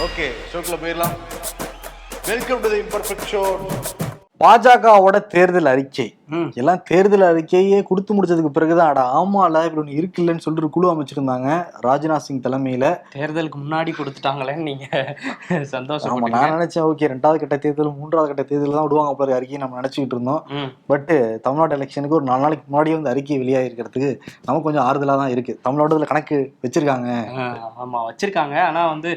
Okay ஷோக்கில் போயிடலாம். Welcome to the imperfect show பாஜகவோட தேர்தல் அறிக்கை. எல்லாம் தேர்தல் அறிக்கையே கொடுத்து முடிச்சதுக்கு பிறகுதான் அட ஆமால இப்படி ஒன்று இருக்குல்லன்னு சொல்லிட்டு ஒரு குழு அமைச்சிருந்தாங்க ராஜ்நாத் சிங் தலைமையில. தேர்தலுக்கு முன்னாடி கொடுத்துட்டாங்களேன்னு நீங்க ஆமா சந்தோஷப்பட்டீங்க நான் நினைச்சேன் ஓகே ரெண்டாவது கட்ட தேர்தல் மூன்றாவது கட்ட தேர்தல் தான் விடுவாங்க போல அறிக்கையை நம்ம நினைச்சுக்கிட்டு இருந்தோம். பட் தமிழ்நாடு எலெக்ஷனுக்கு ஒரு நாலு நாளைக்கு முன்னாடியே வந்து அறிக்கை வெளியாகிருக்கிறதுக்கு நமக்கு கொஞ்சம் ஆறுதலா தான் இருக்கு. தமிழ்நாடுல கணக்கு வச்சிருக்காங்க. ஆமா வச்சிருக்காங்க. ஆனா வந்து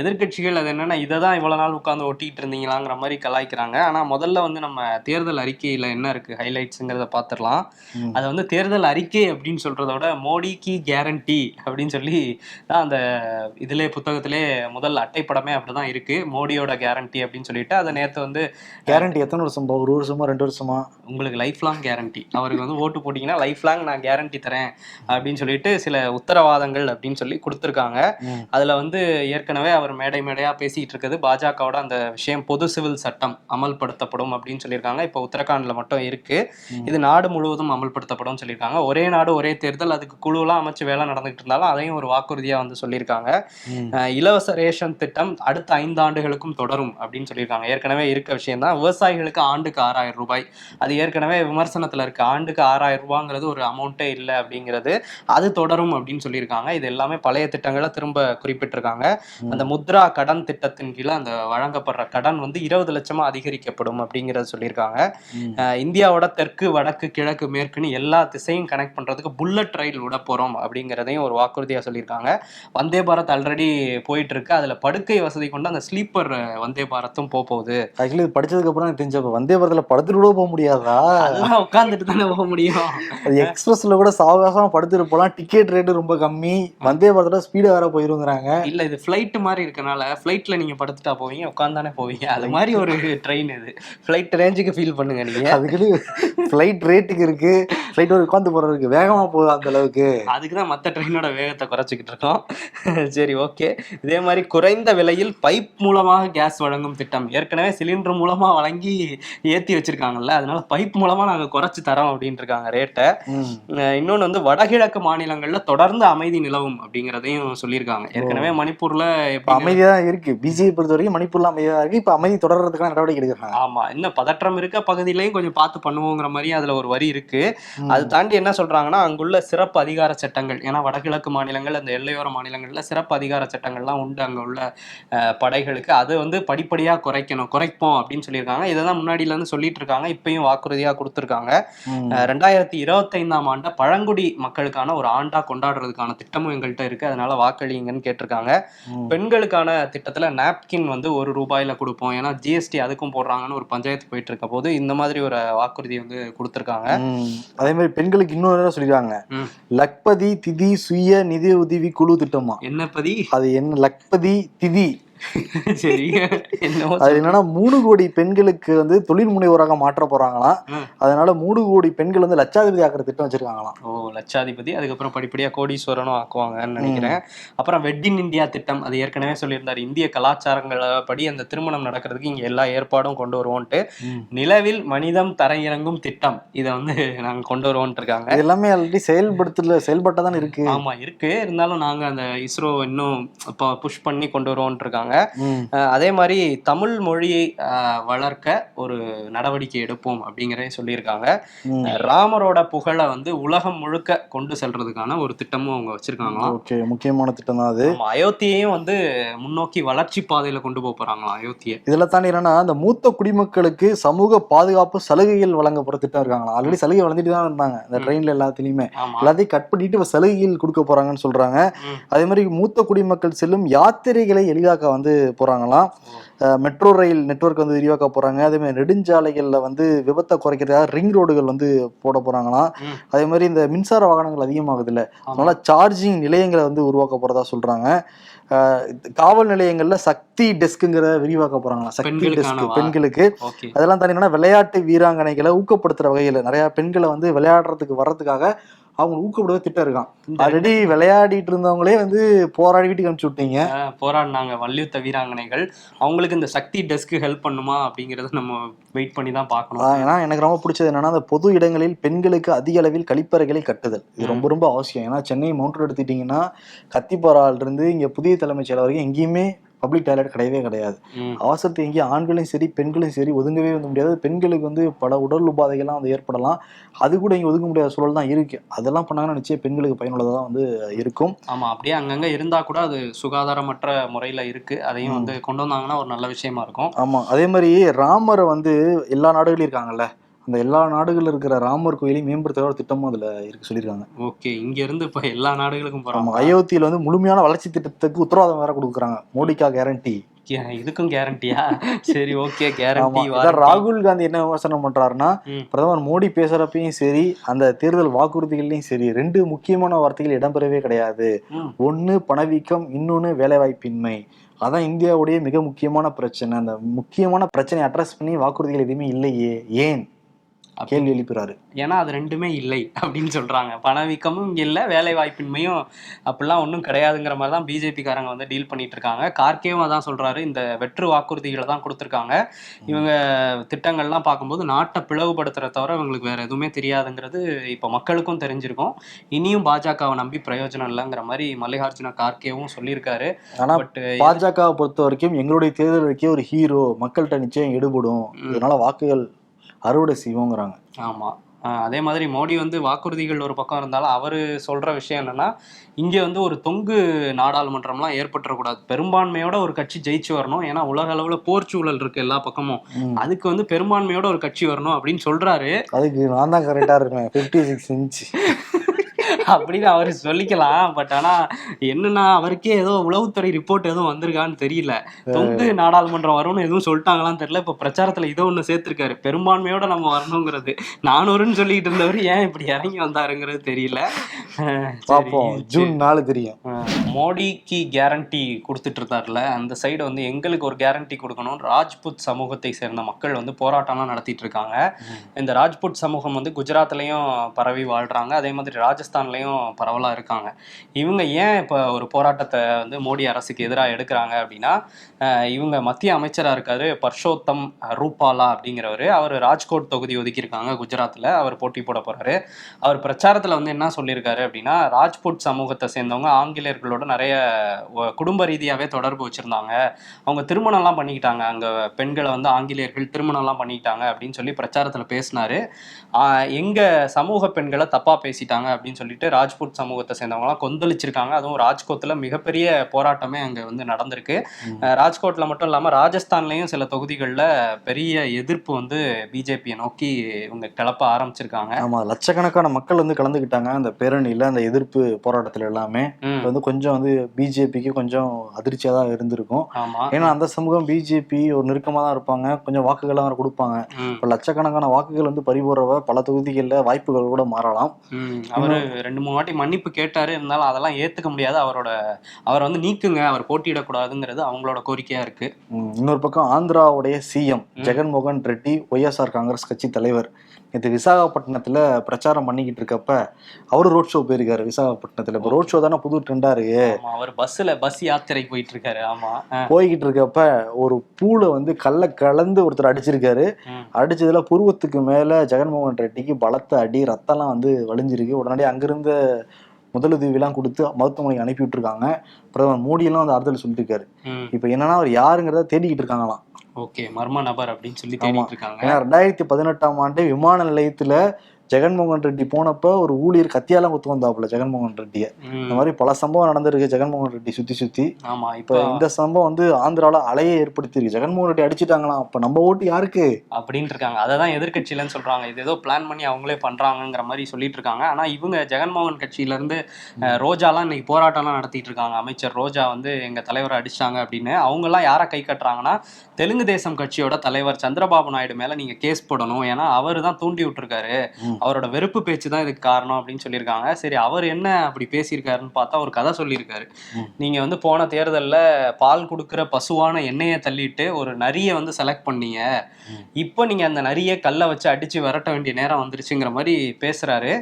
எதிர்க்கட்சிகள் அது என்னன்னா இதை தான் இவ்வளவு நாள் உட்கார்ந்து ஒட்டிட்டு இருந்தீங்களாங்கிற மாதிரி கலாய்க்கிறாங்க. ஆனா முதல்ல வந்து நம்ம தேர்தல் அறிக்கையில என்ன இருக்கு? ஹைலைட்ஸுங்கிறத பார்த்துடலாம். அது வந்து தேர்தல் அறிக்கை அப்படின்னு சொல்றத விட மோடிக்கு கேரண்டி அப்படின்னு சொல்லி தான் அந்த இதுல புத்தகத்திலே முதல் அட்டைப்படமே அப்படிதான் இருக்கு. மோடியோட கேரண்டி அப்படின்னு சொல்லிட்டு அதை நேத்து வந்து கேரண்டி எத்தனை வருஷம் ஒரு வருஷமா ரெண்டு வருஷமா? உங்களுக்கு லைஃப் லாங் கேரண்டி அவருக்கு வந்து ஓட்டு போட்டிங்கன்னா லைஃப் லாங் நான் கேரண்டி தரேன் அப்படின்னு சொல்லிட்டு சில உத்தரவாதங்கள் அப்படின்னு சொல்லி கொடுத்துருக்காங்க. அதுல வந்து ஏற்கனவே அவர் மேடை மேடையா பேசிட்டு இருக்குது. பாஜகவோட அந்த விஷயம் பொது சிவில் சட்டம் அமல்படுத்தப்படும் அப்படின்னு சொல்லியிருக்காங்க. இப்போ உத்தரகாண்ட்ல மட்டும் இருக்கு. இது நாடு முழுவதும் அமல்படுத்தப்படும் சொல்லியிருக்காங்க. ஒரே நாடு ஒரே தேர்தல் அதுக்கு குழுவெல்லாம் அமைச்சு வேலை நடந்துகிட்டு இருந்தாலும் அதையும் ஒரு வாக்குறுதியா வந்து சொல்லியிருக்காங்க. இலவச ரேஷன் திட்டம் அடுத்த ஐந்து ஆண்டுகளுக்கும் தொடரும் அப்படின்னு சொல்லியிருக்காங்க. ஏற்கனவே இருக்க விஷயம் தான். விவசாயிகளுக்கு ஆண்டுக்கு ஆறாயிரம் ரூபாய். அது ஏற்கனவே விமர்சனத்துல இருக்கு. ஆண்டுக்கு ஆறாயிரம் ரூபாங்கிறது ஒரு அமௌண்ட்டே இல்லை அப்படிங்கிறது அது தொடரும் அப்படின்னு சொல்லியிருக்காங்க. இது எல்லாமே பழைய திட்டங்களை திரும்ப குறிப்பிட்டிருக்காங்க. அந்த முத்ரா கடன் திட்டத்தின் கீழே அந்த வழங்கப்படுற கடன் வந்து இருபது லட்சமா அதிகரிக்கப்படும் அப்படிங்கறத சொல்லியிருக்காங்க. ம். இந்தியாவோட தெற்கு வடக்கு கிழக்கு மேற்குன்னு எல்லா திசையும் கனெக்ட் பண்றதுக்கு புல்லட் ரயில் விட போறோம் அப்படிங்கிறதையும் ஒரு வாக்குறுதியா சொல்லியிருக்காங்க. வந்தே பாரத் ஆல்ரெடி போயிட்டு இருக்கு அதுல படுக்கை வசதி கொண்டு அந்த ஸ்லீப்பர் வந்தே பாரத்தும் போக போகுது. ஆக்சுவலி இது படிச்சதுக்கு அப்புறம் எனக்கு தெரிஞ்சப்ப வந்தே பாரத்ல படுத்துட்டு கூட போக முடியாதா? உட்காந்துட்டு தானே போக முடியும். அது எக்ஸ்பிரஸ்ல கூட சாவகாசமா படுத்துட்டு போலாம் டிக்கெட் ரேட்டு ரொம்ப கம்மி. வந்தே பாரதோட ஸ்பீடு வேற போயிருங்கிறாங்க. இல்ல இது ஃபிளைட் மாதிரி இருக்கனால ஃபிளைட்ல நீங்க படுத்துட்டா போவீங்க உட்காந்தானே போவீங்க. அது மாதிரி ஒரு ட்ரெயின் இது. ஃபிளைட் ரேஞ்சுக்கு ஃபீல் பண்ணுங்க நீங்க. அதுக்குன்னு ஃபிளைட் ரேட்டுக்கு இருக்கு. ஃபிளைட் ஒரு உட்காந்து போறதுக்கு வேகமா போகுது அந்த அளவுக்கு. அதுக்கு தான் மற்ற ட்ரெயினோட வேகத்தை குறைச்சிக்கிட்டு இருக்கோம். சரி ஓகே இதே மாதிரி குறைந்த விலையில் பைப் மூலமாக கேஸ் வழங்கும் திட்டம் ஏற்கனவே சிலிண்டர் மூலமா வழங்கி ஏத்தி வச்சிருக்காங்கல்ல அதனால பைப் மூலமா நாங்க குறைச்சு தரோம் அப்படின்ட்டு இருக்காங்க ரேட்டை. இன்னொன்று வந்து வடகிழக்கு மாநிலங்கள்ல தொடர்ந்து அமைதி நிலவும் அப்படிங்கிறதையும் சொல்லியிருக்காங்க. ஏற்கனவே மணிப்பூர்ல இப்ப எப்படி அமைதியா தான் இருக்கு. பிஜேபி பொறுத்த வரைக்கும் மணிப்பூர்ல அமைதியா இருக்கு. இப்ப அமைதி தொடர்றதுக்கான நடவடிக்கை எடுக்கிறாங்க. ஆமா இன்னும் பதற்றம் இருக்க பகுதியிலையும் கொஞ்சம் பார்த்து பண்ணுவோங்கிற மாதிரி அதுல ஒரு வரி இருக்கு. ம். அது தாண்டி என்ன சொல்றாங்கன்னா அங்குள்ள சிறப்பு அதிகார சட்டங்கள் ஏன்னா வடகிழக்கு மாநிலங்கள் அந்த எல்லையோர மாநிலங்கள்ல சிறப்பு அதிகார சட்டங்கள்லாம் உண்டு அங்க உள்ள படைகளுக்கு. அது வந்து படிப்படியா குறைக்கணும் குறைப்போம் அப்படின்னு சொல்லியிருக்காங்க. இதை தான் முன்னாடியில இருந்து சொல்லிட்டு இருக்காங்க. இப்பயும் வாக்குறுதியா கொடுத்துருக்காங்க. ரெண்டாயிரத்தி இருபத்தைந்தாம் ஆண்டை பழங்குடி மக்களுக்கான ஒரு ஆண்டா கொண்டாடுறதுக்கான திட்டமும் எங்கள்கிட்ட இருக்கு. அதனால வாக்களிங்கன்னு கேட்டிருக்காங்க. பெண்களுக்கான திட்டத்துல நாப்கின் வந்து ஒரு ரூபாயில கொடுப்போம். ஏன்னா ஜிஎஸ்டி அதுக்கும் போடுறாங்கன்னு ஒரு பஞ்சாயத்து போயிட்டு இருக்க போது இந்த மாதிரி ஒரு வாக்குறுதி வந்து கொடுத்துருக்காங்க. அதே மாதிரி பெண்களுக்கு இன்னொரு சொல்லிருக்காங்க. லக்பதி திதி சுய நிதி உதவி குழு திட்டமா? என்ன பதி? அது என்ன? லக்பதி திதி. சரி. என்னவோ அது என்னன்னா மூணு கோடி பெண்களுக்கு வந்து தொழில் முனைவோராக மாற்ற போறாங்களாம். அதனால மூணு கோடி பெண்கள் வந்து லட்சாதிபதி ஆக்குற திட்டம் வச்சிருக்காங்களாம். ஓ லட்சாதிபதி. அதுக்கப்புறம் படிப்படியா கோடீஸ்வரனும் ஆக்குவாங்கன்னு நினைக்கிறேன். அப்புறம் வெட்டின் இந்தியா திட்டம் அது ஏற்கனவே சொல்லியிருந்தாரு. இந்திய கலாச்சாரங்கள படி அந்த திருமணம் நடக்கிறதுக்கு இங்க எல்லா ஏற்பாடும் கொண்டு வருவோன்ட்டு. நிலவில் மனிதம் தரையிறங்கும் திட்டம். இதை வந்து நாங்க கொண்டு வருவோன்ட்டு இருக்காங்க எல்லாமே ஆல்ரெடி செயல்படுத்தல செயல்பட்ட தான் இருக்கு. ஆமா இருக்கு. இருந்தாலும் நாங்க அந்த இஸ்ரோ இன்னும் இப்போ புஷ் பண்ணி கொண்டு வருவோம்னு இருக்காங்க அஹ் அதே மாதிரி தமிழ் மொழியை வளர்க்க ஒரு நடவடிக்கை எடுப்போம் அப்படிங்கிறத சொல்லியிருக்காங்க. ராமரோட புகழை வந்து உலகம் முழுக்க கொண்டு செல்றதுக்கான ஒரு திட்டமும் அவங்க வச்சிருக்காங்களாம். ஓகே முக்கியமான திட்டம் தான் அது. அயோத்தியையும் வந்து முன்னோக்கி வளர்ச்சி பாதையில கொண்டு போக போறாங்களாம் அயோத்தியை. இதெல்லாம் தாண்டி என்னன்னா அந்த மூத்த குடிமக்களுக்கு சமூக பாதுகாப்பு சலுகைகள் வழங்க போற திட்டம் இருக்காங்களா ஆல்ரெடி சலுகை வழங்கிட்டு தான் இருந்தாங்க. இந்த ட்ரெயின்ல எல்லாத்துலயுமே. எல்லாத்தையும் கட் பண்ணிட்டு சலுகைகள் கொடுக்க போறாங்கன்னு சொல்றாங்க. அதே மாதிரி மூத்த குடிமக்கள் செல்லும் யாத்திரைகளை எளிதாக்க வந்து. அஹ் மெட்ரோ ரயில் நெட்வொர்க் வந்து விரிவாக்க போறாங்க அதே மாதிரி நெடுஞ்சாலைகள்ல வந்து விபத்தை குறைக்கிறதுக்காக ரிங் ரோடுகள் வந்து போட போறாங்களாம் ம். அதே மாதிரி இந்த மின்சார வாகனங்கள் அதிகமாகுது இல்ல. அதனால சார்ஜிங் நிலையங்களை வந்து உருவாக்க போறதா சொல்றாங்க அஹ் காவல் நிலையங்கள்ல சக்தி டெஸ்க்குங்கிற விரிவாக்க போறாங்களா சக்தி டெஸ்க்? பெண்களுக்கு அதெல்லாம் என்னன்னா விளையாட்டு வீராங்கனைகளை ஊக்கப்படுத்துற வகையில நிறைய பெண்களை வந்து விளையாடுறதுக்கு வர்றதுக்காக அவங்க ஊக்கப்படுத்த திட்டம் இருக்கான் ஆல்ரெடி விளையாடிட்டு இருந்தவங்களே வந்து போராடி வீட்டுக்கு அனுப்பிச்சு விட்டீங்க. போராடினாங்க. வள்ளியுத்த வீராங்கனைகள். அவங்களுக்கு இந்த சக்தி டெஸ்க்கு ஹெல்ப் பண்ணுமா அப்படிங்கறத நம்ம வெயிட் பண்ணி தான் பார்க்கணும். ஏன்னா எனக்கு ரொம்ப பிடிச்சது என்னன்னா அந்த பொது இடங்களில் பெண்களுக்கு அதிக அளவில் கழிப்பறைகளை கட்டுதல். இது ரொம்ப ரொம்ப அவசியம். ஏன்னா சென்னை மவுண்ட் ரோடு எடுத்துக்கிட்டிங்கன்னா கத்திப்பாறால இருந்து இங்க புதிய தலைமைச் செயலர் வரைக்கும் எங்கேயுமே பப்ளிக் டாய்லெட் கிடையவே கிடையாது. அவசரத்தை எங்கேயும் ஆண்களையும் சரி பெண்களையும் சரி ஒதுங்கவே வந்து முடியாது. பெண்களுக்கு வந்து பல உடல் உபாதைகள்லாம் வந்து ஏற்படலாம். அது கூட இங்கே ஒதுங்க முடியாத சூழல் தான் இருக்கு. அதெல்லாம் பண்ணாங்கன்னா நிச்சயம் பெண்களுக்கு பயனுள்ளதாக வந்து இருக்கும். ஆமா அப்படியே அங்கங்க இருந்தா கூட அது சுகாதாரமற்ற முறையில இருக்கு. அதையும் வந்து கொண்டு வந்தாங்கன்னா ஒரு நல்ல விஷயமா இருக்கும். ஆமா அதே மாதிரி ராமரை வந்து எல்லா நாடுகளையும் இருக்காங்கல்ல. அந்த எல்லா நாடுகள்ல இருக்கிற ராமர் கோயிலையும் மேம்படுத்த ஒரு திட்டமும் அதுல இருக்கு சொல்லியிருக்காங்க. ஓகே இங்க இருந்து இப்ப எல்லா நாடுகளுக்கும் போறாங்க. அயோத்தியில வந்து முழுமையான வளர்ச்சி திட்டத்துக்கு உத்தரவாதம் வேற கொடுக்குறாங்க. மோடிக்கா கேரண்டி இதுக்கும் கேரண்டியா சரி ஓகே கேரண்டி ராகுல் காந்தி என்ன விமர்சனம் பண்றாருன்னா. பிரதமர் மோடி பேசுறப்பையும் சரி அந்த தேர்தல் வாக்குறுதிகள்லயும் சரி ரெண்டு முக்கியமான வார்த்தைகள் இடம்பெறவே கிடையாது. ஒண்ணு பணவீக்கம் இன்னொன்னு வேலைவாய்ப்பின்மை. அதான் இந்தியாவுடைய மிக முக்கியமான பிரச்சனை. அந்த முக்கியமான பிரச்சனையை அட்ரஸ் பண்ணி வாக்குறுதிகள் எதுவுமே இல்லையே. ஏன்? கேள்வி எழுப்புறாரு. ஏன்னா அது ரெண்டுமே இல்லை அப்படின்னு சொல்றாங்க. பணவீக்கமும் இல்ல வேலை வாய்ப்பின்மையும் அப்படிலாம் ஒன்றும் கிடையாதுங்கிற மாதிரி தான் பிஜேபி காரங்க வந்து டீல் பண்ணிட்டு இருக்காங்க கார்கேவும் அதான் சொல்றாரு இந்த வெற்று வாக்குறுதிகளை தான் கொடுத்துருக்காங்க. இவங்க திட்டங்கள்லாம் பார்க்கும்போது நாட்டை பிளவுபடுத்துற தவிர இவங்களுக்கு வேற எதுவுமே தெரியாதுங்கிறது இப்போ மக்களுக்கும் தெரிஞ்சிருக்கும். இனியும் பாஜகவை நம்பி பிரயோஜனம் இல்லைங்கிற மாதிரி மல்லிகார்ஜுன கார்கேவும் சொல்லியிருக்காரு. ஆனா பட் பாஜகவை பொறுத்த வரைக்கும் எங்களுடைய தேர்தல் ஒரு ஹீரோ மக்கள்கிட்ட நிச்சயம் எடுபடும் இதனால வாக்குகள் அறுவடை செய்வோங்கிறாங்க. ஆமா. ஆஹ் அதே மாதிரி மோடி வந்து வாக்குறுதிகள் ஒரு பக்கம் இருந்தாலும் அவர் சொல்ற விஷயம் என்னன்னா இங்க வந்து ஒரு தொங்கு நாடாளுமன்றம்லாம் ஏற்பட்டுறக்கூடாது. பெரும்பான்மையோட ஒரு கட்சி ஜெயிச்சு வரணும். ஏன்னா உலக அளவுல போர் சூழல் இருக்கு எல்லா பக்கமும். அதுக்கு வந்து பெரும்பான்மையோட ஒரு கட்சி வரணும் அப்படின்னு சொல்றாரு. அதுக்கு நான் தான் கரெக்டா இருக்கேன். பிப்டி சிக்ஸ் இன்ச் அப்படின்னு அவர் சொல்லிக்கலாம். பட் ஆனா என்னன்னா அவருக்கே ஏதோ உளவுத்துறை ரிப்போர்ட் எதுவும் வந்திருக்கான்னு தெரியல. தொங்கு நாடாளுமன்றம் வரும்னு எதுவும் சொல்லிட்டாங்களான்னு தெரியல. இப்ப பிரச்சாரத்துல இதோ ஒண்ணு சேர்த்திருக்காரு. பெரும்பான்மையோட நம்ம வரணுங்கிறது. நானூறுன்னு சொல்லிட்டு இருந்தவர் ஏன் இப்படி இறங்கி வந்தாருங்கிறது தெரியல. பார்ப்போம் ஜூன் நாலு தெரியும். மோடிக்கு கேரண்டி கொடுத்துட்டு இருந்தார்ல அந்த சைடு வந்து எங்களுக்கு ஒரு கேரண்டி கொடுக்கணும். ராஜ்புத் சமூகத்தை சேர்ந்த மக்கள் வந்து போராட்டம்லாம் நடத்திட்டு இருக்காங்க. இந்த ராஜ்புட் சமூகம் வந்து குஜராத்லயும் பரவி வாழ்றாங்க. அதே மாதிரி ராஜஸ்தான்லயும் பரவலாக இருக்காங்க. இவங்க ஏன் இப்போ ஒரு போராட்டத்தை வந்து மோடி அரசுக்கு எதிராக எடுக்கிறாங்க அப்படின்னா இவங்க மத்திய அமைச்சராக இருக்கார் பர்ஷோத்தம் ரூபாலா அப்படிங்கிறவர். அவர் ராஜ்கோட் தொகுதி ஒதுக்கியிருக்காங்க குஜராத்தில் அவர் போட்டி போட போறாரு. அவர் பிரச்சாரத்தில் வந்து என்ன சொல்லியிருக்காரு அப்படின்னா ராஜ்புட் சமூகத்தை சேர்ந்தவங்க ஆங்கிலேயர்களோட நிறைய குடும்ப ரீதியாகவே தொடர்பு வச்சுருந்தாங்க. அவங்க திருமணம்லாம் பண்ணிக்கிட்டாங்க. அங்கே பெண்களை வந்து ஆங்கிலேயர்கள் திருமணம்லாம் பண்ணிக்கிட்டாங்க அப்படின்னு சொல்லி பிரச்சாரத்தில் பேசினார். எங்கள் சமூக பெண்களை தப்பாக பேசிட்டாங்க அப்படின்னு சொல்லி சொல்லிட்டு ராஜ்புட் சமூகத்தை சேர்ந்தவங்கலாம் கொந்தளிச்சிருக்காங்க. அதுவும் ராஜ்கோட்ல மிகப்பெரிய போராட்டமே அங்க வந்து நடந்திருக்கு. ராஜ்கோட்ல மட்டும் இல்லாம ராஜஸ்தான்லயும் சில தொகுதிகளில் பெரிய எதிர்ப்பு வந்து பிஜேபியை நோக்கி இவங்க கிளப்ப ஆரம்பிச்சிருக்காங்க. ஆமா லட்சக்கணக்கான மக்கள் வந்து கலந்துக்கிட்டாங்க அந்த பேரணியில அந்த எதிர்ப்பு போராட்டத்துல எல்லாமே. வந்து கொஞ்சம் வந்து பிஜேபிக்கு கொஞ்சம் அதிர்ச்சியா தான் இருந்திருக்கும். ஆமா. ஏன்னா அந்த சமூகம் பிஜேபி ஒரு நெருக்கமா தான் இருப்பாங்க. கொஞ்சம் வாக்குகள்லாம் வேற கொடுப்பாங்க. இப்போ லட்சக்கணக்கான வாக்குகள் வந்து பறிபோறவ பல தொகுதிகளில் வாய்ப்புகள் கூட மாறலாம். அவரு ரெண்டு மூணு வாட்டி மன்னிப்பு கேட்டாரு. இருந்தாலும் அதெல்லாம் ஏத்துக்க முடியாது. அவரோட அவரை வந்து நீக்குங்க. அவர் போட்டியிடக்கூடாதுங்கிறது அவங்களோட கோரிக்கையா இருக்கு. இன்னொரு பக்கம் ஆந்திராவுடைய சிஎம் ஜெகன்மோகன் ரெட்டி ஒய்எஸ்ஆர் காங்கிரஸ் கட்சி தலைவர். நேற்று விசாகப்பட்டினத்துல பிரச்சாரம் பண்ணிக்கிட்டு இருக்கப்ப அவரு ரோட் ஷோ போயிருக்காரு விசாகப்பட்டினத்துல. இப்போ ரோட் ஷோ தானே புது ட்ரெண்டா இருக்கு. அவர் பஸ்ல பஸ் யாத்திரை போயிட்டு இருக்காரு. ஆமா போய்கிட்டு இருக்கப்ப ஒரு பூல வந்து கல்ல கலந்து ஒருத்தர் அடிச்சிருக்காரு. அடிச்சதுல புருவத்துக்கு மேல ஜெகன்மோகன் ரெட்டிக்கு பலத்த அடி ரத்தம்லாம் வந்து வலிஞ்சிருக்கு. உடனடியாக அங்கிருந்த முதலுதவிலாம் கொடுத்து மருத்துவமனைக்கு அனுப்பி விட்டுருக்காங்க. பிரதமர் மோடியெல்லாம் வந்து ஆறுதல் சொல்லிட்டு இருக்காரு ம். இப்போ என்னன்னா அவர் யாருங்கிறத தேடிக்கிட்டு இருக்காங்களாம். ஓகே மர்ம நபர் அப்படின்னு சொல்லி தேடிட்டு இருக்காங்க. ஏன்னா ரெண்டாயிரத்தி பதினெட்டாம் ஆண்டு விமான நிலையத்துல ஜெகன்மோகன் ரெட்டி போனப்ப ஒரு ஊழியர் கத்தியாலாம் குத்து வந்தாப்புல ஜெகன்மோகன் ரெட்டியை. இந்த மாதிரி பல சம்பவம் நடந்திருக்கு ஜெகன்மோகன் ரெட்டி சுத்தி சுத்தி. ஆமா இப்ப இந்த சம்பவம் வந்து ஆந்திரால அலையை ஏற்படுத்தியிருக்கு. ஜெகன்மோகன் ரெட்டி அடிச்சிட்டாங்களாம். அப்ப நம்ம ஓட்டு யாருக்கு? அப்படின்னு இருக்காங்க. அதை தான் எதிர்கட்சியிலன்னு சொல்றாங்க. இது ஏதோ பிளான் பண்ணி அவங்களே பண்றாங்கங்கிற மாதிரி சொல்லிட்டு இருக்காங்க. ஆனா இவங்க ஜெகன்மோகன் கட்சியில இருந்து ரோஜாலாம் இன்னைக்கு போராட்டம்லாம் நடத்திட்டு இருக்காங்க. அமைச்சர் ரோஜா வந்து எங்க தலைவரை அடிச்சிட்டாங்க அப்படின்னு. அவங்க எல்லாம் யாரை கை கட்டுறாங்கன்னா தெலுங்கு தேசம் கட்சியோட தலைவர் சந்திரபாபு நாயுடு மேல நீங்க கேஸ் போடணும். ஏன்னா அவர் தான் தூண்டி விட்டுருக்காரு. அவரோட வெறுப்பு பேச்சு தான் இதுக்கு காரணம் அப்படின்னு சொல்லியிருக்காங்க. சரி அவர் என்ன அப்படி பேசியிருக்காருன்னு பார்த்தா ஒரு கதை சொல்லியிருக்காரு. நீங்க வந்து போன தேர்தல்ல பால் கொடுக்குற பசுவான எண்ணெயை தள்ளிட்டு ஒரு நரியை வந்து செலக்ட் பண்ணீங்க. இப்போ நீங்க அந்த நரியை கல்லை வச்சு அடிச்சு விரட்ட வேண்டிய நேரம் வந்துருச்சுங்கிற மாதிரி பேசுறாரு.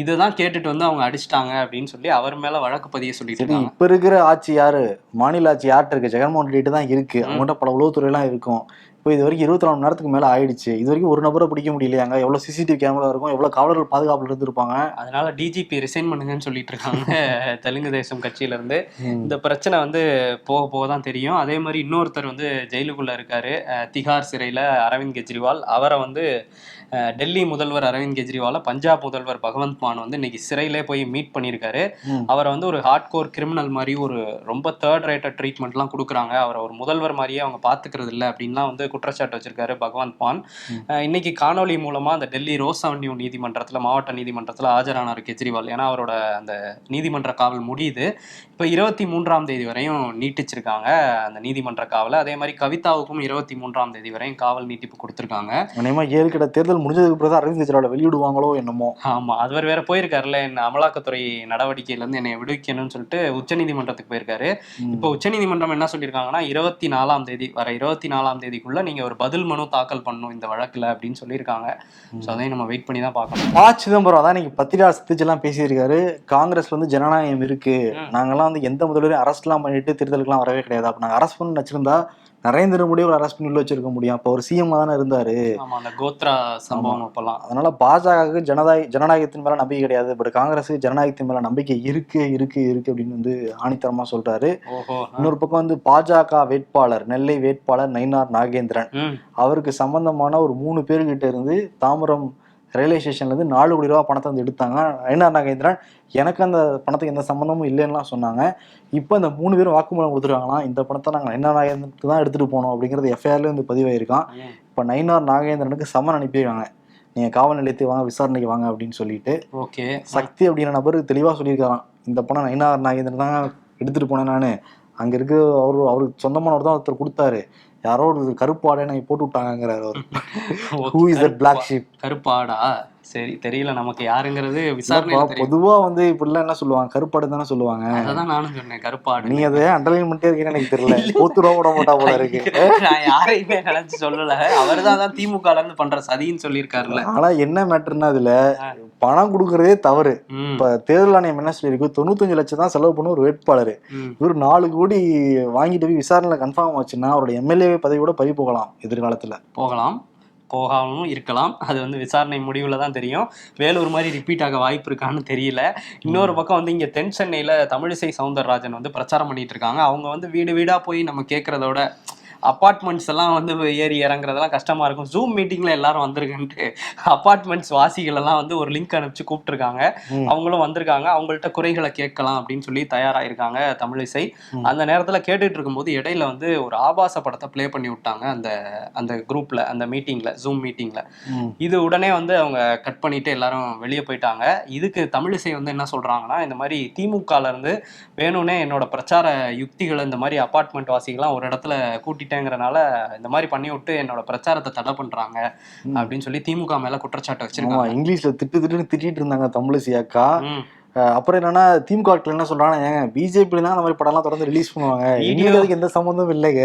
இதுதான் கேட்டுட்டு வந்து அவங்க அடிச்சிட்டாங்க அப்படின்னு சொல்லி அவர் மேல வழக்கு பதிய சொல்லிட்டு இப்ப இருக்கிற ஆட்சி யாரு? மாநில ஆட்சி யார்கிட்ட இருக்கு? ஜெகன்மோகன் ரெட்டி தான் இருக்கு. அவங்ககிட்ட பல உளவுத்துறை எல்லாம் இருக்கும். இப்போ இது வரைக்கும் இருபத்தி நாலு மணி நேரத்துக்கு மேல ஆயிடுச்சு. இது வரைக்கும் ஒரு நபரை பிடிக்க முடியலையாங்க. எவ்வளவு சிசிடிவி கேமரா இருக்கும் எவ்வளவு காவலர்கள் பாதுகாப்புல இருந்திருப்பாங்க. அதனால டிஜிபி ரிசைன் பண்ணுங்கன்னு சொல்லிட்டு இருக்காங்க. தெலுங்கு தேசம் கட்சியில இருந்து. இந்த பிரச்சனை வந்து போக போக தான் தெரியும். அதே மாதிரி இன்னொருத்தர் வந்து ஜெயிலுக்குள்ள இருக்காரு. திகார் சிறையில அரவிந்த் கெஜ்ரிவால். அவரை வந்து டெல்லி முதல்வர் அரவிந்த் கெஜ்ரிவாலை பஞ்சாப் முதல்வர் பகவந்த் மான் வந்து இன்னைக்கு சிறையிலே போய் மீட் பண்ணியிருக்காரு. அவரை வந்து ஒரு ஹார்ட் கோர் கிரிமினல் மாதிரி ஒரு ரொம்ப தேர்ட் ரேட்டட் ட்ரீட்மெண்ட்லாம் கொடுக்குறாங்க. அவரை ஒரு முதல்வர் மாதிரியே அவங்க பார்த்துக்கிறது இல்லை அப்படின்லாம் வந்து குற்றச்சாட்டு வச்சிருக்காரு பகவந்த் மான். இன்னைக்கு காணொளி மூலமா அந்த டெல்லி ரோஸ் அவென்யூ நீதிமன்றத்துல மாவட்ட நீதிமன்றத்துல ஆஜரானார் கெஜ்ரிவால். ஏன்னா அவரோட அந்த நீதிமன்ற காவல் முடியுது. இப்போ இருபத்தி மூன்றாம் தேதி வரையும் நீட்டிச்சிருக்காங்க அந்த நீதிமன்ற காவலை. அதே மாதிரி கவிதாவுக்கும் இருபத்தி மூன்றாம் தேதி வரையும் காவல் நீட்டிப்பு கொடுத்துருக்காங்க. கிட்ட தேர்தல் முடிஞ்சதுக்கு பிறகு அரவிந்த் கெஜ்ரிவாலை வெளியிடுவாங்களோ என்னமோ. ஆமா அவர் வேற போயிருக்காருல்ல என்ன அமலாக்கத்துறை நடவடிக்கையில இருந்து என்னை விடுவிக்கணும்னு சொல்லிட்டு உச்சநீதிமன்றத்துக்கு போயிருக்காரு. இப்போ உச்சநீதிமன்றம் என்ன சொல்லியிருக்காங்கன்னா இருபத்தி நாலாம் தேதி வர இருபத்தி நாலாம் தேதிக்குள்ள நீங்க ஒரு பதில் மனு தாக்கல் பண்ணணும் இந்த வழக்குல அப்படின்னு சொல்லியிருக்காங்க. ஸோ அதையும் நம்ம வெயிட் பண்ணி தான் பார்க்கணும். ப சிதம்பரம் அதான் இன்னைக்கு பத்திரிகா எல்லாம் பேசியிருக்காரு. காங்கிரஸ்ல வந்து ஜனநாயகம் இருக்கு. நாங்கெல்லாம் வந்து எந்த முதல்வரையும் அரெஸ்ட்லாம் பண்ணிட்டு தேர்தலுக்குலாம் வரவே கிடையாது. அப்ப நாங்க அரெஸ்ட் பண்ணி வச்சிருந்தா நரேந்திர மோடி ஒரு அரெஸ்ட் உள்ள வச்சிருக்க முடியும். அப்போ ஒரு சிஎம் தானே இருந்தாரு. கோத்ரா சம்பவம் அப்பெல்லாம். அதனால பாஜகவுக்கு ஜனநாயக ஜனநாயகத்தின் மேல நம்பிக்கை கிடையாது. பட் காங்கிரஸுக்கு ஜனநாயகத்தின் மேல நம்பிக்கை இருக்கு இருக்கு இருக்கு அப்படின்னு வந்து ஆணித்தரமா சொல்றாரு. இன்னொரு பக்கம் வந்து பாஜக வேட்பாளர் நெல்லை வேட்பாளர் நயினார் நாகேந்திரன். அவருக்கு சம்பந்தமான ஒரு மூணு பேர்கிட்ட இருந்து தாம்பரம் ரயில்வே ஸ்டேஷன்ல இருந்து நாலு கோடி ரூபா பணத்தை வந்து எடுத்தாங்க. நயினார் நாகேந்திரன் எனக்கு அந்த பணத்துக்கு எந்த சம்மந்தமும் இல்லைன்னுலாம் சொன்னாங்க. இப்போ இந்த மூணு பேரும் வாக்குமூலம் கொடுத்துருக்காங்களாம் இந்த பணத்தை நாங்கள் நயினார் நாகேந்திரனுக்கு தான் எடுத்துட்டு போனோம் அப்படிங்கிறது எஃப்ஐஆர்ல வந்து பதிவாயிருக்கான். இப்போ நயினார் நாகேந்திரனுக்கு சம்மன் அனுப்பியிருக்காங்க. நீங்க காவல் நிலையத்துக்கு வாங்க விசாரணைக்கு வாங்க அப்படின்னு சொல்லிட்டு. ஓகே. சக்தி அப்படிங்கிற நபர் தெளிவா சொல்லியிருக்காராம். இந்த பணம் நயினார் நாகேந்திரன் தான் எடுத்துட்டு போனேன் நானு. அங்க இருக்க அவரு அவருக்கு சொந்தமானவர் தான் ஒருத்தர் கொடுத்தாரு. யாரோ ஒரு கருப்பு ஆடை எனக்கு போட்டு விட்டாங்கிறாரு அவர். Who is that black sheep கருப்பாடா சரி தெரியல நமக்கு யாருங்கிறது விசாரணை பொதுவா வந்து இப்படிலாம் என்ன சொல்லுவாங்க? கருப்பாடு தானே சொல்லுவாங்க. அதான் நானும் சொன்னேன் கருப்பாடு நீ அதை அண்டர்லைன் பண்ணிட்டே இருக்கீங்கன்னு எனக்கு தெரியல. போத்து ரூபா போட மாட்டா போல இருக்கு. நான் யாரையுமே நினைச்சு சொல்லல. அவர்தான் தான் திமுக இருந்து பண்ற சதின்னு சொல்லியிருக்காருல்ல. ஆனா என்ன மேட்டர்னா அதுல பணம் கொடுக்கறதே தவறு. இப்ப தேர்தல் ஆணையம் என்ன சொல்லியிருக்கு? தொண்ணூத்தஞ்சு லட்சம் தான் செலவு பண்ண ஒரு வேட்பாளர். இவர் நாலு கோடி வாங்கிட்டு போய் விசாரணையில கன்ஃபார்ம் ஆச்சுன்னா அவரோட எம்எல்ஏ பதவி கூட பறி போகலாம் எதிர்காலத்துல. போகலாம். போகாமலும் இருக்கலாம். அது வந்து விசாரணை முடிவுல தான் தெரியும். வேலூர் மாதிரி ரிப்பீட் ஆக வாய்ப்பு இருக்கான்னு தெரியல. இன்னொரு பக்கம் வந்து இங்க தென் சென்னையில தமிழிசை சவுந்தரராஜன் வந்து பிரச்சாரம் பண்ணிட்டு இருக்காங்க. அவங்க வந்து வீடு வீடா போய் நம்ம கேட்கறதோட அப்பார்ட்மெண்ட்ஸ் எல்லாம் வந்து ஏறி இறங்குறதெல்லாம் கஷ்டமா இருக்கும் ஜூம் மீட்டிங்ல எல்லாரும் வந்திருக்குன்ட்டு அப்பார்ட்மெண்ட்ஸ் வாசிகள் எல்லாம் வந்து ஒரு லிங்க் அனுப்பிச்சு கூப்பிட்டுருக்காங்க. அவங்களும் வந்திருக்காங்க அவங்கள்ட்ட குறைகளை கேட்கலாம் அப்படின்னு சொல்லி தயாராயிருக்காங்க தமிழிசை. அந்த நேரத்துல கேட்டுட்டு இருக்கும்போது இடையில வந்து ஒரு ஆபாச படத்தை ப்ளே பண்ணி விட்டாங்க அந்த அந்த குரூப்ல அந்த மீட்டிங்ல ஜூம் மீட்டிங்ல. இது உடனே வந்து அவங்க கட் பண்ணிட்டு எல்லாரும் வெளியே போயிட்டாங்க இதுக்கு தமிழிசை வந்து என்ன சொல்றாங்கன்னா இந்த மாதிரி திமுகல இருந்து வேணும்னே என்னோட பிரச்சார யுக்திகளை இந்த மாதிரி அபார்ட்மெண்ட் வாசிகள்லாம் ஒரு இடத்துல கூட்டிட்டேங்கிறனால இந்த மாதிரி பண்ணி விட்டு என்னோட பிரச்சாரத்தை தடை பண்றாங்க. அப்படின்னு சொல்லி திமுக மேல குற்றச்சாட்டு வச்சிருக்காங்க. இங்கிலீஷ்ல திட்டு திட்டுன்னு திட்டிட்டு இருந்தாங்க தமிழிசை அக்கா அப்புறம் என்னன்னா திமுக ஆட்கள் என்ன சொல்றாங்கன்னா ஏங்க பிஜேபி தான் அந்த மாதிரி படம்லாம் தொடர்ந்து ரிலீஸ் பண்ணுவாங்க. அதுக்கு எந்த சம்மந்தமும் இல்லைங்க.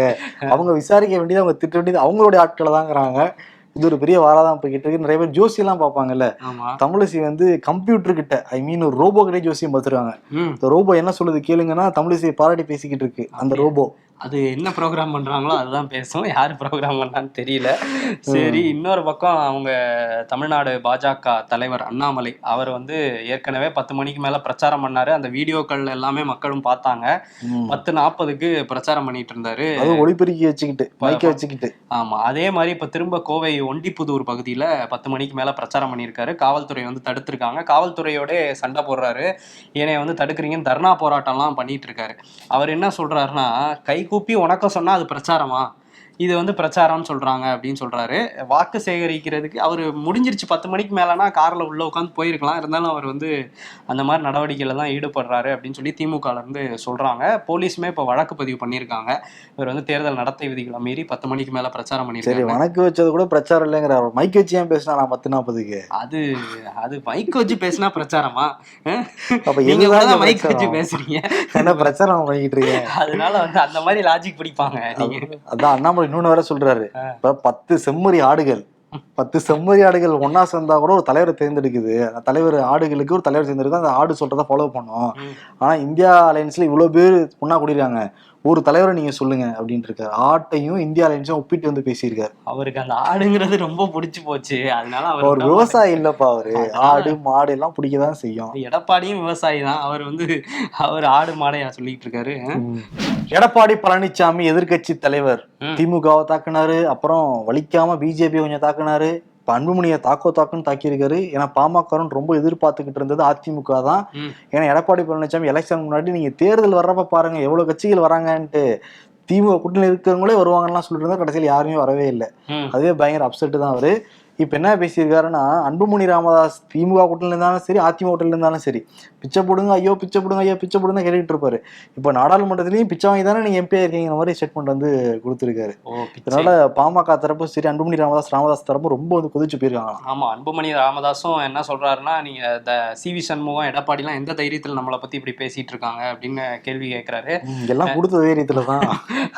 அவங்க விசாரிக்க வேண்டியது அவங்க திட்ட வேண்டியது அவங்களுடைய ஆட்களை தாங்கிறாங்க. இது ஒரு பெரிய வாராதான் போய்கிட்டு இருக்கு. நிறைய பேர் ஜோசியெல்லாம் பார்ப்பாங்கல்ல. ஆமா. தமிழிசை வந்து கம்ப்யூட்டர் கிட்ட ஐ மீன் ஒரு ரோபோ கிட்டே ஜோசியம் பார்த்துருக்காங்க ம். இந்த ரோபோ என்ன சொல்லுது கேளுங்கன்னா தமிழிசை பாராட்டி பேசிக்கிட்டு இருக்கு. அந்த? ரோபோ அது என்ன ப்ரோக்ராம் பண்றாங்களோ அதுதான் பேசும். யார் ப்ரோக்ராம் பண்ணான்னு தெரியல. சரி இன்னொரு பக்கம் அவங்க தமிழ்நாடு பாஜக தலைவர் அண்ணாமலை அவர் வந்து ஏற்கனவே பத்து மணிக்கு மேல பிரச்சாரம் பண்ணாரு. அந்த வீடியோக்கள் எல்லாமே மக்களும் பார்த்தாங்க. பத்து நாற்பதுக்கு பிரச்சாரம் பண்ணிட்டு இருந்தாரு. ஒளிபெருக்கி வச்சுக்கிட்டு மைக்க வச்சுக்கிட்டு. ஆமா அதே மாதிரி இப்ப திரும்ப கோவை ஒண்டிப்புதூர் பகுதியில பத்து மணிக்கு மேல பிரச்சாரம் பண்ணியிருக்காரு. காவல்துறை வந்து தடுத்திருக்காங்க. காவல்துறையோட சண்டை போடுறாரு. ஏனைய வந்து தடுக்கிறீங்கன்னு தர்ணா போராட்டம்லாம் பண்ணிட்டு இருக்காரு. அவர் என்ன சொல்றாருன்னா கை கூப்பி உனக்க சொன்னா அது பிரச்சாரமா? இது வந்து பிரச்சாரம்னு சொல்றாங்க அப்படின்னு சொல்றாரு. வாக்கு சேகரிக்கிறதுக்கு அவர் முடிஞ்சிருச்சு பத்து மணிக்கு மேலனா கார்ல உள்ள உட்காந்து போயிருக்கலாம். இருந்தாலும் அவர் வந்து அந்த மாதிரி நடவடிக்கையில தான் ஈடுபடுறாரு அப்படின்னு சொல்லி திமுகல இருந்து சொல்றாங்க. போலீஸுமே இப்ப வழக்கு பதிவு பண்ணியிருக்காங்க. இவர் வந்து தேர்தல் நடத்தை விதிகளை மீறி பத்து மணிக்கு மேல பிரச்சாரம் சரி பண்ணியிருக்காங்க வணக்கு வச்சது கூட பிரச்சாரம் இல்லைங்கிற மைக் வச்சு ஏன் பேசினா நான் பத்து நாற்பதுக்கு அது அது மைக் வச்சு பேசினா பிரச்சாரமா? அப்ப கூட மைக் வச்சு? பேசுறீங்க? என்ன பிரச்சாரம் பண்ணிக்கிட்டு இருக்கேன் அதனால வந்து அந்த மாதிரி லாஜிக் பிடிப்பாங்க. அதான் அண்ணாமலை இன்னொன்னு வேற சொல்றாரு. இப்ப பத்து செம்மறி ஆடுகள். பத்து செம்மறி ஆடுகள் ஒன்னா சேர்ந்தா கூட ஒரு தலைவரை தேர்ந்தெடுக்குது. அந்த தலைவர் ஆடுகளுக்கு ஒரு தலைவர் தேர்ந்தெடுக்கு அந்த ஆடு சொல்றத ஃபாலோ பண்ணும். ஆனா இந்தியா அலையன்ஸ்ல இவ்வளவு பேர் ஒன்னா கூடியிருக்காங்க. ஒரு தலைவரை நீங்க சொல்லுங்க அப்படின்னு இருக்காரு. ஆட்டையும் இந்தியா அலைன்ஸும் ஒப்பிட்டு வந்து பேசியிருக்காரு. அவருக்கு அந்த ஆடுங்கிறது ரொம்ப பிடிச்சு போச்சு. அதனால அவர் விட விவசாயி இல்லப்பா அவரு. ஆடு மாடு எல்லாம் பிடிக்கதான் செய்யும். எடப்பாடியும் விவசாயி தான். அவர் வந்து அவர் ஆடு மாடையா சொல்லிட்டு இருக்காரு. எடப்பாடி பழனிசாமி எதிர்க்கட்சி தலைவர். திமுகவை தாக்குனாரு. அப்புறம் வலிக்காம பிஜேபி கொஞ்சம் தாக்குனாரு. இப்ப அன்புமணியை தாக்கோ தாக்குன்னு தாக்கியிருக்காரு ஏன்னா பாமகரும் ரொம்ப எதிர்பார்த்துக்கிட்டு இருந்தது அதிமுக தான். ஏன்னா எடப்பாடி பழனிசாமி எலெக்ஷன் முன்னாடி நீங்க தேர்தல் வர்றப்ப பாருங்க எவ்வளவு கட்சிகள் வராங்கன்ட்டு திமுக கூட்டணி இருக்கிறவங்களே வருவாங்கலாம் சொல்லிட்டு இருந்தா கடைசியில் யாருமே வரவே இல்லை. அதுவே பயங்கர அப்செட் தான் அவரு இப்ப என்ன பேசியிருக்காருன்னா அன்புமணி ராமதாஸ் திமுக கூட்டணில இருந்தாலும் சரி அதிமுக கூட்டணில இருந்தாலும் சரி பிச்சை போடுங்க ஐயோ பிச்சை போடுங்க ஐயோ பிச்சை போடுங்க கேட்டுட்டு இருப்பாரு. இப்ப நாடாளுமன்றத்திலயும் பிச்சை வாங்கி தானே நீங்க எம்பி இருக்கீங்கிற மாதிரி ஸ்டேட்மெண்ட் வந்து கொடுத்துருக்காரு. இதனால பாமக தரப்பு சரி அன்புமணி ராமதாஸ் ராமதாஸ் தரப்பு ரொம்ப வந்து கொதிச்சு போயிருக்காங்களாம். ஆமா அன்புமணி ராமதாஸும் என்ன சொல்றாருன்னா நீங்க இந்த சி வி சண்முகம் எடப்பாடிலாம் எந்த தைரியத்துல நம்மளை பத்தி இப்படி பேசிட்டு இருக்காங்க அப்படின்னு கேள்வி கேட்கிறாரு ம், எல்லாம் கொடுத்த தைரியத்துல தான்.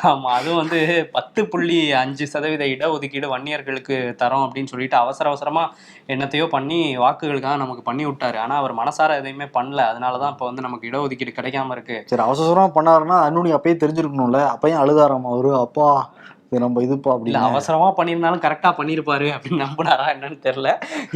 ஆமா அதுவும் வந்து பத்து புள்ளி அஞ்சு சதவீத இடஒதுக்கீடு வன்னியர்களுக்கு தரோம் அப்படின்னு சொல்லிட்டு அவசர அவசரமாக என்னத்தையோ பண்ணி வாக்குகளுக்காக நமக்கு பண்ணி விட்டாரு. ஆனால் அவர் மனசார எதையுமே பண்ணல. அதனால தான் இப்போ வந்து நமக்கு இடஒதுக்கீடு கிடைக்காம இருக்கு. சரி அவசரமாக பண்ணாருன்னா அன்னுடைய அப்பயே தெரிஞ்சிருக்கணும்ல. அப்பயும் அழுதாராம் அவரு. அப்பா இது நம்ம இதுப்பா அப்படின்னு. அவசரமா பண்ணியிருந்தாலும் கரெக்டா பண்ணியிருப்பாரு அப்படின்னு நம்பினாரா என்னன்னு தெரியல.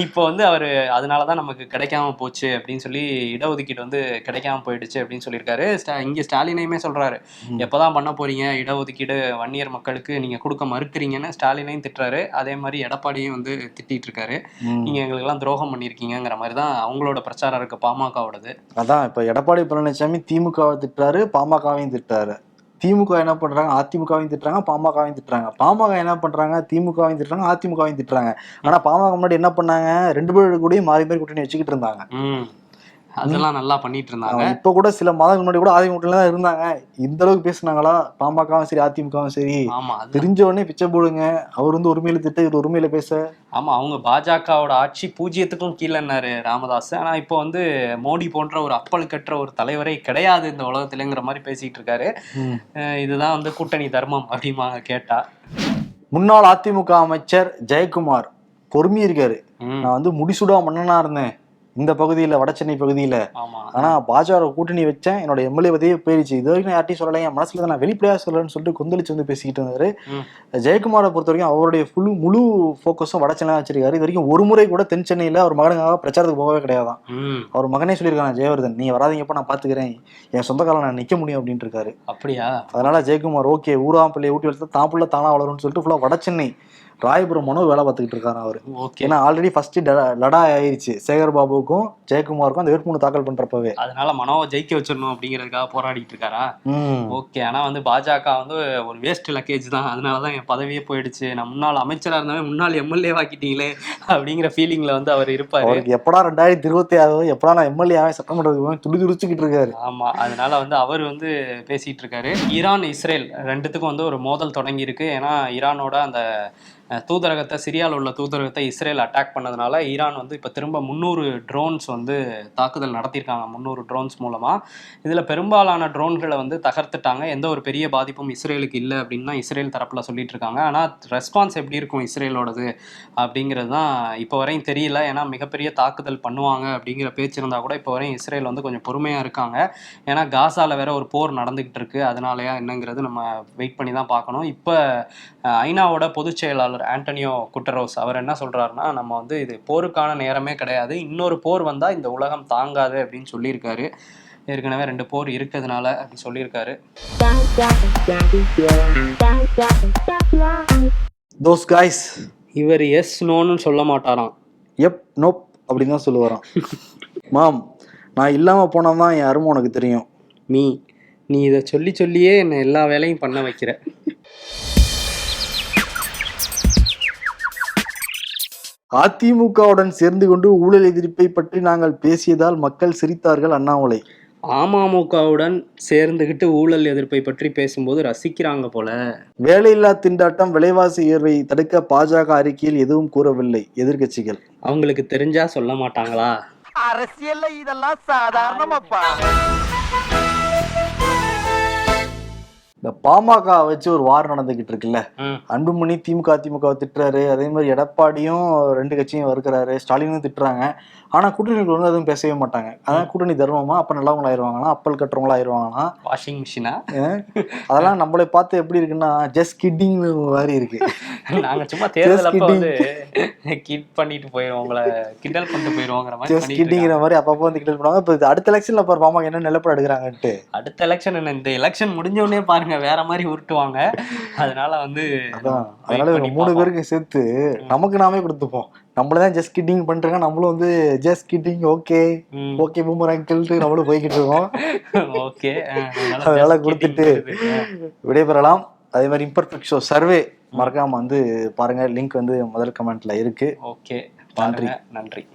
இப்போ வந்து அவரு அதனாலதான் நமக்கு கிடைக்காம போச்சு அப்படின்னு சொல்லி இடஒதுக்கீடு வந்து கிடைக்காம போயிடுச்சு அப்படின்னு சொல்லியிருக்காரு. இங்க ஸ்டாலினையுமே சொல்றாரு. எப்பதான் பண்ண போறீங்க? இடஒதுக்கீடு வன்னியர் மக்களுக்கு நீங்க கொடுக்க மறுக்கிறீங்கன்னு ஸ்டாலினையும் திட்டுறாரு. அதே மாதிரி எடப்பாடியும் வந்து திட்டிட்டு இருக்காரு. நீங்க எங்களுக்கு எல்லாம் துரோகம் பண்ணிருக்கீங்கிற மாதிரி தான் அவங்களோட பிரச்சாரம் இருக்கு பாமகவோடது. அதான் இப்ப எடப்பாடி பழனிசாமி திமுகவை திட்டுறாரு பாமகவையும் திட்டுறாரு. திமுக என்ன பண்றாங்க? அதிமுகவையும் திட்டுறாங்க பாமகவையும் திட்டுறாங்க. பாமக என்ன பண்றாங்க? திமுகவையும் திட்டுறாங்க அதிமுகவையும் திட்டுறாங்க. ஆனா பாமக முன்னாடி என்ன பண்ணாங்க? ரெண்டு பேரும் கூடயும் மாறி மாறி கூட்டணி வச்சுக்கிட்டு இருந்தாங்க. அதெல்லாம் நல்லா பண்ணிட்டு இருந்தாங்க இப்ப கூட சில மாதங்கள் முன்னாடி கூட அதிமுக தான் இருந்தாங்க. இந்த அளவுக்கு பேசுனாங்களா? பாமகவும் சரி அதிமுகவும் சரி. ஆமா தெரிஞ்ச உடனே பிச்சை போடுங்க. அவர் வந்து உரிமையில திட்ட இவர் உரிமையில பேச. ஆமா அவங்க பாஜகவோட ஆட்சி பூஜ்ஜியத்துக்கும் கீழேன்னாரு ராமதாஸ். ஆனா இப்போ வந்து மோடி போன்ற ஒரு அப்பழுக்கற்ற ஒரு தலைவரே கிடையாது இந்த உலகத்துலங்கிற மாதிரி பேசிட்டு இருக்காரு இதுதான் வந்து கூட்டணி தர்மம் அப்படிம்பாங்க கேட்டா. முன்னாள் அதிமுக அமைச்சர் ஜெயக்குமார் பொறுமையா இருக்காரு. ம், நான் வந்து முடிசுடா மன்னனா இருந்தேன். இந்த பகுதியில வடசென்னை பகுதியில. ஆமா. ஆனா பாஜக கூட்டணி வச்சேன். என்னோட எம்எல்ஏ பத்தியே போயிடுச்சு இது வரைக்கும் யார்ட்டையும் சொல்லலை. என் மனசுல நான் வெளிப்படையா சொல்லலன்னு சொல்லிட்டு கொந்தளிச்சு வந்து பேசிக்கிட்டு இருந்தாரு. ஜெயக்குமாரை பொறுத்த வரைக்கும் அவருடைய ஃபுல் முழு ஃபோக்கஸும் வடசென்னை வச்சிருக்காரு. இது வரைக்கும் ஒரு முறை கூட தென் சென்னையில அவர் மகனுக்காக பிரச்சாரத்துக்கு போகவே கிடையாதான் அவர் மகனே சொல்லியிருக்காங்க ஜெயவர்தன் நீ வராதீங்கப்ப நான் பாத்துக்கிறேன். என் சொந்த காலம் நான் நிக்க முடியும் அப்படின்ட்டு இருக்காரு. அப்படியா? அதனால ஜெயக்குமார் ஓகே ஊராம் பிள்ளையை ஊட்டி வளர்த்து தான் பிள்ளை தானா வளரும்னு சொல்லிட்டு ஃபுல்லா வடசென்னை ராயபுரம் மனோ வேலை பார்த்துக்கிட்டு இருக்காரு அவரு. ஓகே. ஏன்னா ஆல்ரெடி ஃபர்ஸ்ட் லடா ஆயிருச்சு. சேகர் பாபுக்கும் ஜெயக்குமாருக்கும் அந்த வேட்புமனு தாக்கல் பண்றப்பவே. அதனால மனோவை ஜெயிக்க வச்சிடணும் அப்படிங்கறதுக்காக போராடிட்டு இருக்காரா. ஓகே. ஆனா வந்து பாஜக வந்து ஒரு வேஸ்ட் லக்கேஜ் தான். அதனாலதான் என் பதவியே போயிடுச்சு. நான் முன்னாள் அமைச்சரா இருந்தவன் முன்னாள் எம்எல்ஏ ஆக்கிட்டீங்களே அப்படிங்கிற ஃபீலிங்ல வந்து அவர் இருப்பாரு. எப்படா ரெண்டாயிரத்தி இருபத்தி ஆறு எப்படா நான் எம்எல்ஏ ஆவேன் சட்டமன்றத்துக்கு துடி துடிச்சுக்கிட்டு இருக்காரு. ஆமா. அதனால வந்து அவர் வந்து பேசிட்டு இருக்காரு. ஈரான் இஸ்ரேல் ரெண்டுத்துக்கும் வந்து ஒரு மோதல் தொடங்கி இருக்கு ஏன்னா ஈரானோட அந்த தூதரகத்தை சிரியாவில் உள்ள தூதரகத்தை இஸ்ரேல் அட்டாக் பண்ணதுனால ஈரான் வந்து இப்போ திரும்ப முந்நூறு ட்ரோன்ஸ் வந்து தாக்குதல் நடத்தியிருக்காங்க. முந்நூறு ட்ரோன்ஸ் மூலமாக இதில் பெரும்பாலான ட்ரோன்களை வந்து தகர்த்துட்டாங்க. எந்த ஒரு பெரிய பாதிப்பும் இஸ்ரேலுக்கு இல்லை அப்படின்னு தான் இஸ்ரேல் தரப்பில் சொல்லிட்டு இருக்காங்க. ஆனால் ரெஸ்பான்ஸ் எப்படி இருக்கும் இஸ்ரேலோடது அப்படிங்கிறது தான் இப்போ வரையும் தெரியல. ஏன்னா மிகப்பெரிய தாக்குதல் பண்ணுவாங்க அப்படிங்கிற பேச்சு இருந்தால் கூட இப்போ வரையும் இஸ்ரேல் வந்து கொஞ்சம் பொறுமையாக இருக்காங்க. ஏன்னா காசாவில் வேற ஒரு போர் நடந்துக்கிட்டு இருக்கு. அதனாலயா என்னங்கிறது நம்ம வெயிட் பண்ணி தான் பார்க்கணும். இப்போ ஐநாவோட பொதுச் செயலாளர் ஆண்டனியோ குட்டரோஸ் அவர் என்ன சொல்றாருன்னா நம்ம வந்து இது போருக்கான நேரமே கிடையாது. இன்னொரு போர் வந்தா இந்த உலகம் தாங்காது அப்படின்னு சொல்லியிருக்காரு. ஏற்கனவே ரெண்டு போர் இருக்கிறதுனால அப்படி சொல்லியிருக்காரு. தோஸ் காய்ஸ் இவர் எஸ் நோன்னு சொல்ல மாட்டாராம். எப் நோப் அப்படின்னு தான் சொல்லுவாராம். மாம் நான் இல்லாம போனதான் என் அருமை உனக்கு தெரியும். மீ நீ இதை சொல்லி சொல்லியே என்னை எல்லா வேலையும் பண்ண வைக்கிற. அதிமுகவுடன் சேர்ந்து கொண்டு ஊழல் எதிர்ப்பை பற்றி நாங்கள் பேசியதால் மக்கள் சிரித்தார்கள் அண்ணாமலை. அமமுகவுடன் சேர்ந்துகிட்டு ஊழல் எதிர்ப்பை பற்றி பேசும்போது ரசிக்கிறாங்க போல. வேலையில்லா திண்டாட்டம் விலைவாசி உயர்வை தடுக்க பாஜக அறிக்கையில் எதுவும் கூறவில்லை. எதிர்க்கட்சிகள். அவங்களுக்கு தெரிஞ்சா சொல்ல மாட்டாங்களா? இந்த பாமக வச்சு ஒரு வார் நடந்துகிட்டு இருக்குல்ல. அன்புமணி திமுக திமுக திட்டுறாரு. அதே மாதிரி எடப்பாடியும் ரெண்டு கட்சியும் வறுக்கிறாரு ஸ்டாலினும் திட்டுறாங்க. ஆனா கூட்டணிகள் வந்து எதுவும் பேசவே மாட்டாங்க. அதான் கூட்டணி தர்மமா? அப்ப நல்லவங்களா ஆயிருவாங்களா? அப்பல் கட்டுறவங்களா ஆயிருவாங்களா? வாஷிங் மிஷினா? அதெல்லாம் நம்மளை பார்த்து எப்படி இருக்குன்னா ஜஸ்ட் கிட்டிங் மாதிரி இருக்கு. நாங்க சும்மா தேர்தல் அப்ப. வந்து கிட் பண்ணிட்டு போயிடுவோம். உங்களை கிண்டல் பண்ணிட்டு போயிடுவோங்கிற மாதிரி ஜஸ்ட் கிட்டிங்கிற. மாதிரி அப்பப்போ வந்து கிண்டல் பண்ணுவாங்க. இப்போ அடுத்த எலெக்ஷன்ல பாரு பாமாங்க என்ன நிலப்படம் எடுக்கிறாங்கன்ட்டு. அடுத்த எலெக்ஷன் என்ன? இந்த எலெக்ஷன் முடிஞ்ச உடனே பாருங்க. வேற மாதிரி உருட்டுவாங்க. அதனால வந்து அதனால மூணு. பேருக்கு சேர்த்து நமக்கு நாமே கொடுத்துப்போம். நம்மளதான் ஜஸ்ட் கிட்டிங் பண்றாங்க. நம்மளும் வந்து just kidding okay. Okay boomer அங்கிள்ட்டு நம்மளும் போய்கிட்டு இருக்கோம். ஓகே அதனால கொடுத்துட்டு விடைபெறலாம். அதே மாதிரி இம்பர்ஃபெக்ட் ஷோ சர்வே மறக்காம வந்து பாருங்க. லிங்க் வந்து முதல் கமெண்ட்ல இருக்கு. ஓகே பாருங்க. நன்றி.